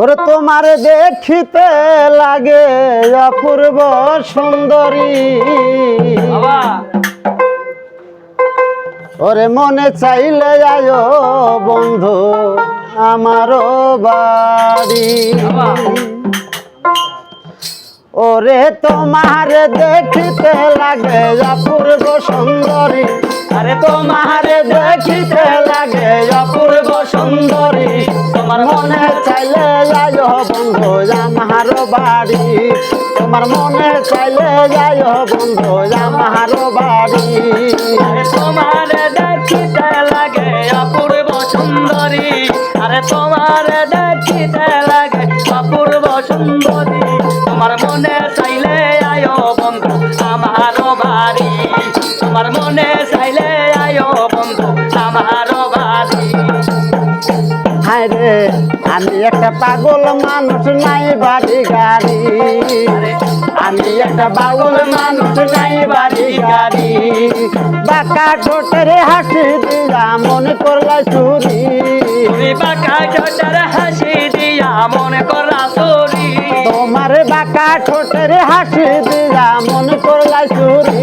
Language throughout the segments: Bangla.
ওরে তোমার দেখিতে লাগে অপূর্ব সুন্দরী। ওরে মনে চাইলে আয়ো বন্ধু আমারও বাড়ি। ওরে তোমার দেখিতে লাগে অপূর্ব সুন্দরী। আরে তোমার দেখিতে লাগে অপূর্ব সুন্দরী। তোমার মনে চাইলে আয়ো বন্ধু, আমার বাড়ি। তোমার মনে চাইলে আয়ো বন্ধু, আমার বাড়ি। তোমার দেখিতে লাগে অপূর্ব সুন্দরী। আরে তোমার দেখিতে লাগে অপূর্ব সুন্দরী। তোমার মনে চাইলে আয়ো বন্ধু, আমার বাড়ি। তোমার মনে চাইলে রে। আমি একটা পাগল মানুষ নাই বাড়ি গাড়ি। আমি একটা বাউল মানুষ নাই বাড়ি গাড়ি। বাঁকা ঠোঁটের হাসি দিয়া মনে করলা চুরি বাঁকা ছোটার হাসি দিয়া মনে করা চুরি তোমার বাঁকা ঠোঁটের হাসি দিয়া মনে করলা চুরি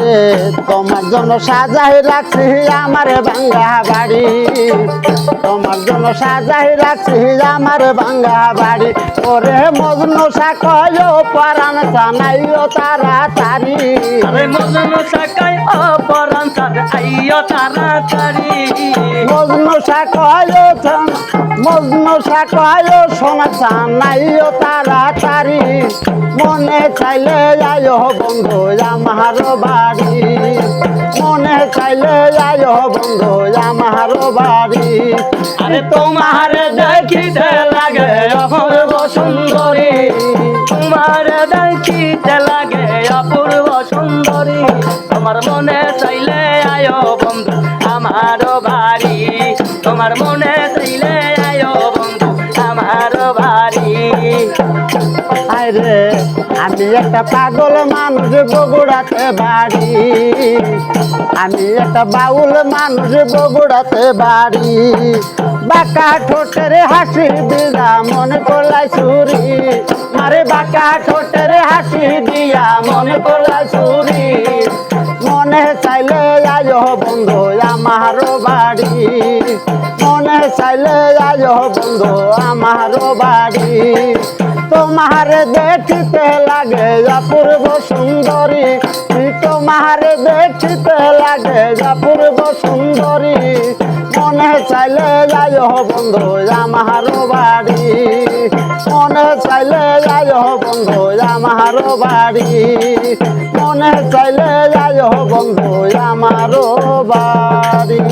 রে তোমার জন্য সাজাই রাখছি আমার ভাঙ্গা বাড়ি। তোমার জন্য সাজাই রাখছি আমার ভাঙ্গা বাড়ি। ওরে মজনু সাকয় পরাণ জানাইও তাড়াতাড়ি। আরে মজনু সাকাই অপরান সার আইয় তাড়াতাড়ি। মজনু সাকয় মজনু সাকয় সোনা জানাইও তাড়াতাড়ি। মনে চাইলে আয়ো বন্ধু, আমার বাড়ি। মনে চাইলে আয়ো বন্ধু, আমার বাড়ি। আরে তোমার দেখিতে লাগে অপূর্ব সুন্দরী। তোমার দেখিতে লাগে অপূর্ব সুন্দরী। তোমার মনে চাইলে আয়ো বন্ধু, আমার বাড়ি। তোমার মনে আরে আমি একটা পাগল মানুষ, বগুড়াতে বাড়ি। আমি একটা বাউল মানুষ, বগুড়াতে বাড়ি। বাঁকা ঠোঁটের হাসি দিয়া মনে করলাই চুরি মারে বাঁকা ঠোঁটের হাসি দিয়া মনে করলাই চুরি মনে চাইলে আয়ো বন্ধু আমার বাড়ি। মনে চাইলে আয়ো বন্ধু আমার বাড়ি। তোমার দেখিতে লাগে অপূর্ব সুন্দরী। তোমার দেখিতে লাগে অপূর্ব সুন্দরী। মনে চাইলে যাই বন্ধু, আমার বাড়ি। মনে চাইলে যাই বন্ধু, আমার বাড়ি। মনে চাইলে যাই বন্ধু, আমার বাড়ি।